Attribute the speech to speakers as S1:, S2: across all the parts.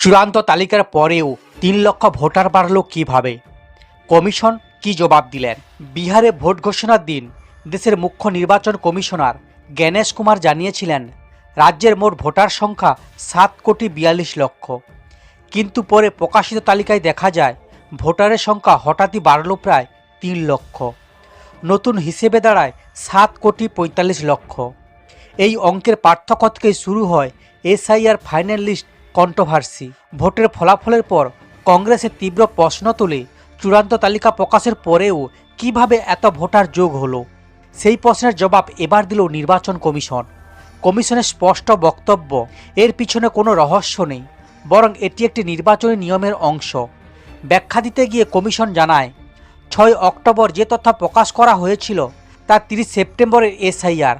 S1: চূড়ান্ত তালিকার পরেও তিন লক্ষ ভোটার বাড়ল কীভাবে? কমিশন কি জবাব দিলেন? বিহারে ভোট ঘোষণার দিন দেশের মুখ্য নির্বাচন কমিশনার জ্ঞানেশ কুমার জানিয়েছিলেন, রাজ্যের মোট ভোটার সংখ্যা সাত কোটি বিয়াল্লিশ লক্ষ। কিন্তু পরে প্রকাশিত তালিকায় দেখা যায়, ভোটারের সংখ্যা হঠাৎই বাড়ল প্রায় তিন লক্ষ। নতুন হিসেবে দাঁড়ায় সাত কোটি পঁয়তাল্লিশ লক্ষ। এই অঙ্কের পার্থক্য থেকেই শুরু হয় এসআইআর ফাইনাল লিস্ট কন্ট্রোভার্সি ভোটের ফলাফলের পর কংগ্রেসের তীব্র প্রশ্ন তুলে চূড়ান্ত তালিকা প্রকাশের পরেও কীভাবে এত ভোটার যোগ হলো? সেই প্রশ্নের জবাব এবার দিল নির্বাচন কমিশন। কমিশনের স্পষ্ট বক্তব্য, এর পিছনে কোনো রহস্য নেই, বরং এটি একটি নির্বাচনী নিয়মের অংশ। ব্যাখ্যা দিতে গিয়ে কমিশন জানায়, ছয় অক্টোবর যে তথ্য প্রকাশ করা হয়েছিল তা তিরিশ সেপ্টেম্বরের এসআইআর।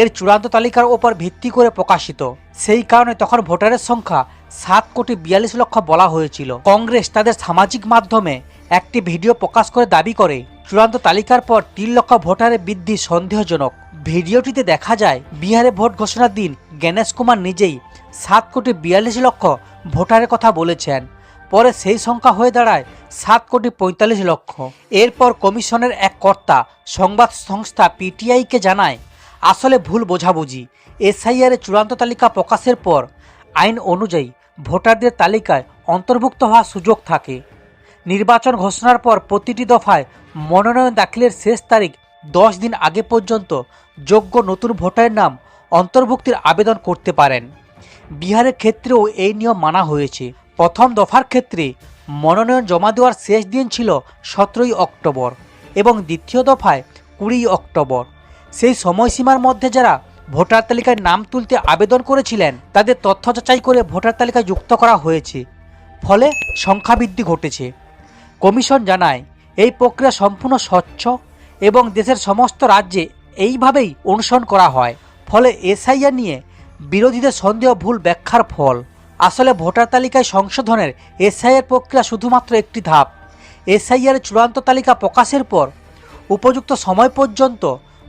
S1: এর চূড়ান্ত তালিকার ওপর ভিত্তি করে প্রকাশিত। সেই কারণে তখন ভোটারের সংখ্যা সাত কোটি বিয়াল্লিশ লক্ষ বলা হয়েছিল। কংগ্রেস তাদের সামাজিক মাধ্যমে একটি ভিডিও প্রকাশ করে দাবি করে, চূড়ান্ত তালিকার পর তিন লক্ষ ভোটারের বৃদ্ধি সন্দেহজনক। ভিডিওটিতে দেখা যায়, বিহারে ভোট ঘোষণার দিন জ্ঞানেশ কুমার নিজেই সাত কোটি বিয়াল্লিশ লক্ষ ভোটারের কথা বলেছেন। পরে সেই সংখ্যা হয়ে দাঁড়ায় সাত কোটি পঁয়তাল্লিশ লক্ষ। এরপর কমিশনের এক কর্তা সংবাদ সংস্থা পিটিআইকে জানায় আসলে ভুল বোঝাবুঝি। এসআইআর চূড়ান্ত তালিকা প্রকাশের পর আইন অনুযায়ী ভোটারদের তালিকায় অন্তর্ভুক্ত হওয়ার সুযোগ থাকে। নির্বাচন ঘোষণার পর প্রতিটি দফায় মনোনয়ন দাখিলের শেষ তারিখ দশ দিন আগে পর্যন্ত যোগ্য নতুন ভোটারের নাম অন্তর্ভুক্তির আবেদন করতে পারেন। বিহারের ক্ষেত্রেও এই নিয়ম মানা হয়েছে। প্রথম দফার ক্ষেত্রে মনোনয়ন জমা দেওয়ার শেষ দিন ছিল সতেরোই অক্টোবর এবং দ্বিতীয় দফায় কুড়ি অক্টোবর। সেই সময়সীমার মধ্যে যারা ভোটার তালিকায় নাম তুলতে আবেদন করেছিলেন, তাদের তথ্য যাচাই করে ভোটার তালিকায় যুক্ত করা হয়েছে। ফলে সংখ্যা বৃদ্ধি ঘটেছে। কমিশন জানায়, এই প্রক্রিয়া সম্পূর্ণ স্বচ্ছ এবং দেশের সমস্ত রাজ্যে এইভাবেই অনুসরণ করা হয়। ফলে এসআইআর নিয়ে বিরোধীদের সন্দেহ ভুল ব্যাখ্যার ফল। আসলে ভোটার তালিকায় সংশোধনের এসআইআর প্রক্রিয়া শুধুমাত্র একটি ধাপ। এসআইআর চূড়ান্ত তালিকা প্রকাশের পর উপযুক্ত সময় পর্যন্ত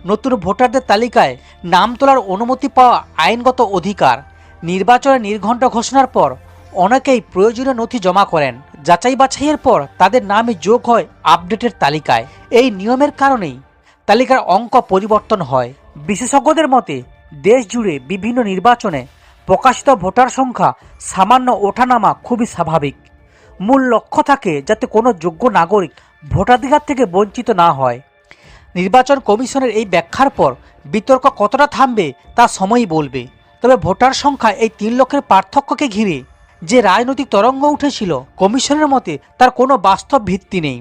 S1: নতুন ভোটারদের তালিকায় নাম তোলার অনুমতি পাওয়া আইনগত অধিকার। নির্বাচনের নির্ঘণ্ট ঘোষণার পর অনেকেই প্রয়োজনীয় নথি জমা করেন। যাচাই বাছাইয়ের পর তাদের নামই যোগ হয় আপডেটের তালিকায়। এই নিয়মের কারণেই তালিকার অঙ্ক পরিবর্তন হয়। বিশেষজ্ঞদের মতে, দেশ জুড়ে বিভিন্ন নির্বাচনে প্রকাশিত ভোটার সংখ্যা সামান্য ওঠানামা খুবই স্বাভাবিক। মূল লক্ষ্য থাকে যাতে কোনো যোগ্য নাগরিক ভোটাধিকার থেকে বঞ্চিত না হয়। নির্বাচন কমিশনের এই ব্যাখ্যার পর বিতর্ক কতটা থামবে তা সময়ই বলবে। তবে ভোটার সংখ্যা এই তিন লক্ষের পার্থক্যকে ঘিরে যে রাজনৈতিক তরঙ্গ উঠেছিল, কমিশনের মতে তার কোনো বাস্তব ভিত্তি নেই।